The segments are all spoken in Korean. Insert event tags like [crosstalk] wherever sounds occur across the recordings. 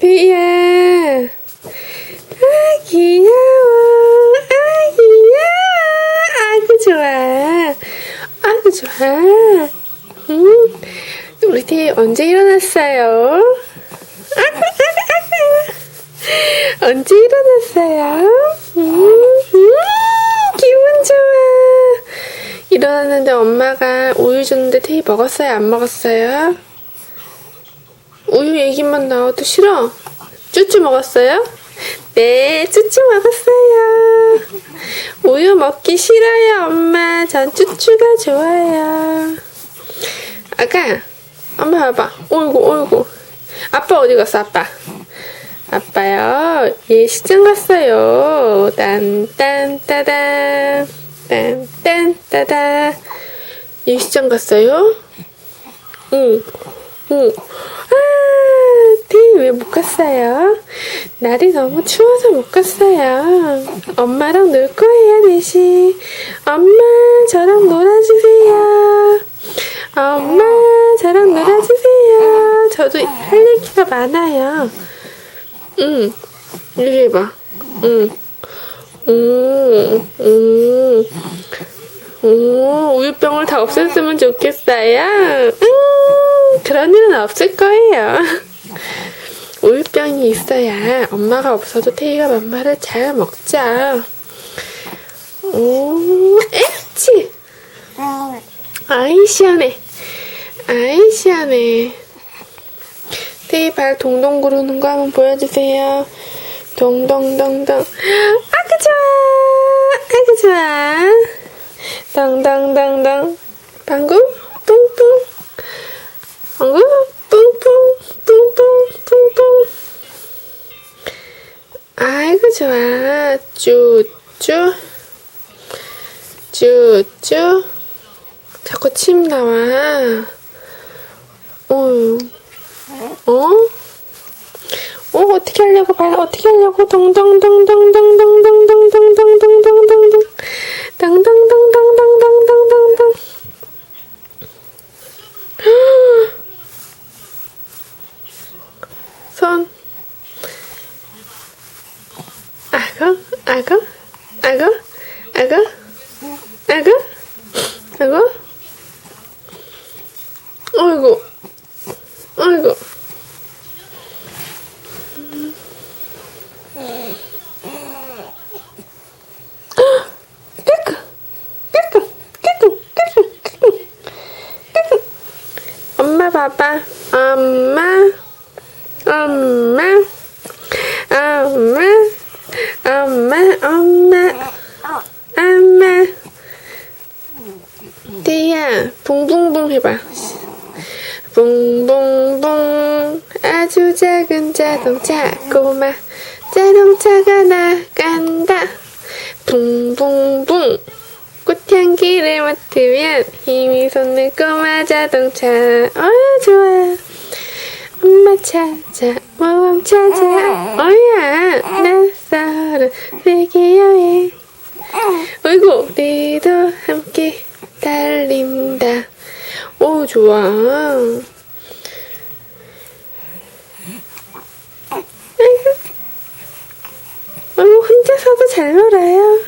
비야. 아, 귀여워. 아, 귀여워. 아이고, 좋아. 아이고, 좋아. 음, 우리 티 언제 일어났어요? [laughs] 언제 일어났어요? 음, 음, 기분 좋아. 일어났는데 엄마가 우유 줬는데 테이 먹었어요? 안 먹었어요? 우유 얘기만 나와도 싫어? 쭈쭈 먹었어요? 네, 쭈쭈 먹었어요. 우유 먹기 싫어요, 엄마. 전 쭈쭈가 좋아요. 아가, 엄마 봐봐. 어이구, 어이구. 아빠 어디 갔어, 아빠? 아빠요, 예식장 갔어요. 딴 딴따단, 딴딴따단. 예식장 갔어요? 응, 응. 아, 티왜 못 갔어요? 날이 너무 추워서 못 갔어요. 엄마랑 놀 거예요, 넷이. 엄마, 저랑 놀아주세요. 엄마, 저랑 놀아주세요. 저도 할 얘기가 많아요. 응, 이리 해봐. 응. 음, 음, 오, 우유병을 다 없앴으면 좋겠어요. 음, 그런 일은 없을 거예요. 우유병이 있어야 엄마가 없어도 태희가 맘마를 잘 먹자. 오, 에치! 아이, 시원해. 아이, 시원해. 태희 발 동동 구르는 거 한번 보여주세요. 동동동동. 아그 좋아. 아그 좋아. 동동동동. 방구 뿡뿡. 방구 좋아. 쭈쭈. 쭈쭈. 자꾸 침 나와. 어? 어? 어, 어떻게 하려고, 봐. 어떻게 하려고, 동동동동동. 봐봐. 엄마, 엄마, 엄마, 엄마, 엄마, 엄마. 태야, 붕붕붕 해봐. 붕붕붕. 아주 작은 자동차 꼬마. 자동차가 나간다. 붕붕붕. 꽃 향기를 맡으면 힘이 솟는 꼬마 자동차. 어 좋아. 엄마 찾아 모험 찾아. 어야 낯설은 세계 여행. 어이구 우리도 함께 달린다. 오 좋아. 아이고 혼자서도 잘 놀아요.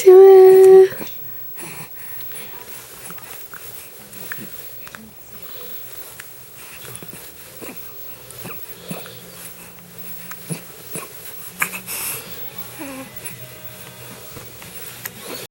to